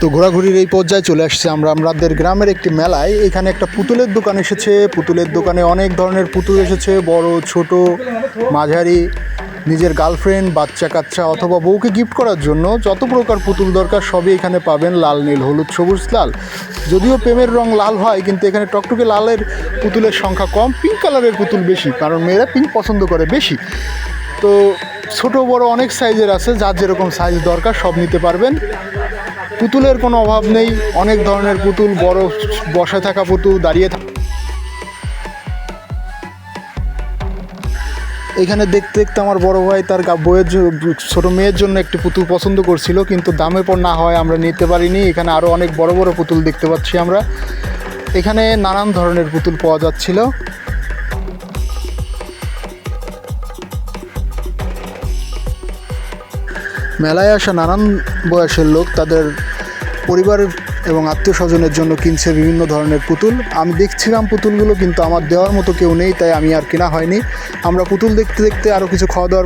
তো ঘোরাঘুরির এই পর্যায়ে চলে আসছে আমরা আমাদের গ্রামের একটি মেলায়। এখানে একটা পুতুলের দোকান এসেছে। পুতুলের দোকানে অনেক ধরনের পুতুল এসেছে। বড়, ছোট, মাঝারি, নিজের গার্লফ্রেন্ড বাচ্চা কাচ্চা অথবা বউকে গিফট করার জন্য যত প্রকার পুতুল দরকার সবই এখানে পাবেন। লাল, নীল, হলুদ, সবুজ, লাল। যদিও প্রেমের রং লাল হয়, কিন্তু এখানে টকটকে লালের পুতুলের সংখ্যা কম। পিঙ্ক কালারের পুতুল বেশি, কারণ মেয়েরা পিঙ্ক পছন্দ করে বেশি। তো ছোট, বড় অনেক সাইজের আছে। যার যেরকম সাইজ দরকার সব নিতে পারবেন। পুতুলের কোনো অভাব নেই। অনেক ধরনের পুতুল, বড় বসে থাকা পুতুল, দাঁড়িয়ে থাকা এখানে দেখতে দেখতে আমার বড় ভাই তার বইয়ের ছোট মেয়ের জন্য একটি পুতুল পছন্দ করছিল, কিন্তু দামে পর না হয় আমরা নিতে পারিনি। এখানে আরও অনেক বড় বড় পুতুল দেখতে পাচ্ছি আমরা। এখানে নানান ধরনের পুতুল পাওয়া যাচ্ছিল। মেলায় আসা নানান বয়সের লোক তাদের পরিবার এবং আত্মীয় স্বজনের জন্য কিনছে বিভিন্ন ধরনের পুতুল। আমি দেখছিলাম পুতুলগুলো কিন্তু আমার দেওয়ার মতো কেউ নেই, তাই আমি আর কেনা হয়নি। আমরা পুতুল দেখতে দেখতে আরও কিছু খাওয়া দাওয়ার